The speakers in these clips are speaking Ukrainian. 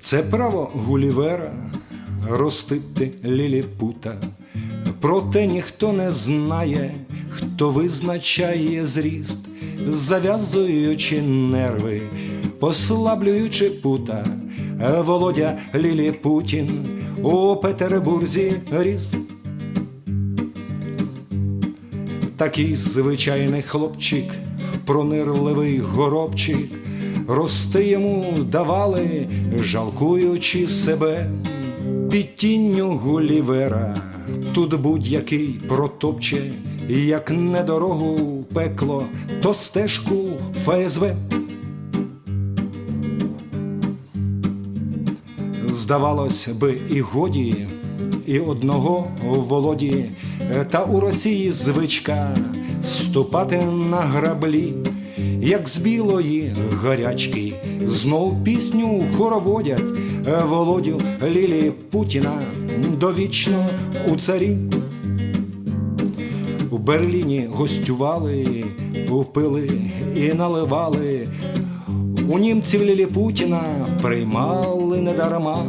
Це право Гулівера ростити ліліпута, проте ніхто не знає, хто визначає зріст, зав'язуючи нерви, послаблюючи пута. Володя Ліліпутін у Петербурзі ріс. Такий звичайний хлопчик, пронирливий горобчик, рости йому давали, жалкуючи себе, під тінню Гулівера, тут будь-який протопче, як не дорогу пекло, то стежку ФСВ. Здавалось би, і годі, і одного володі, та у Росії звичка ступати на граблі, як з білої гарячки, знов пісню хороводять Володю Лілі Путіна довічно у царі. У Берліні гостювали, пили і наливали. У німців Ліліпутіна приймали недарма,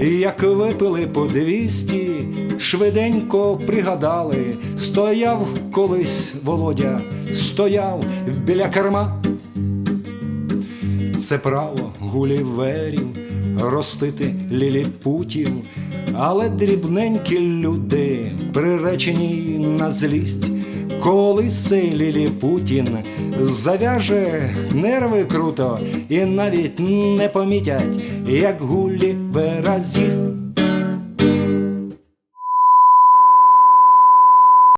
як випили по двісті, швиденько пригадали, стояв колись Володя, стояв біля керма. Це право гуліверів ростити ліліпутів, але дрібненькі люди приречені на злість. Колись цей Ліліпутін зав'яже нерви круто і навіть не помітять, як гулі з'їсть.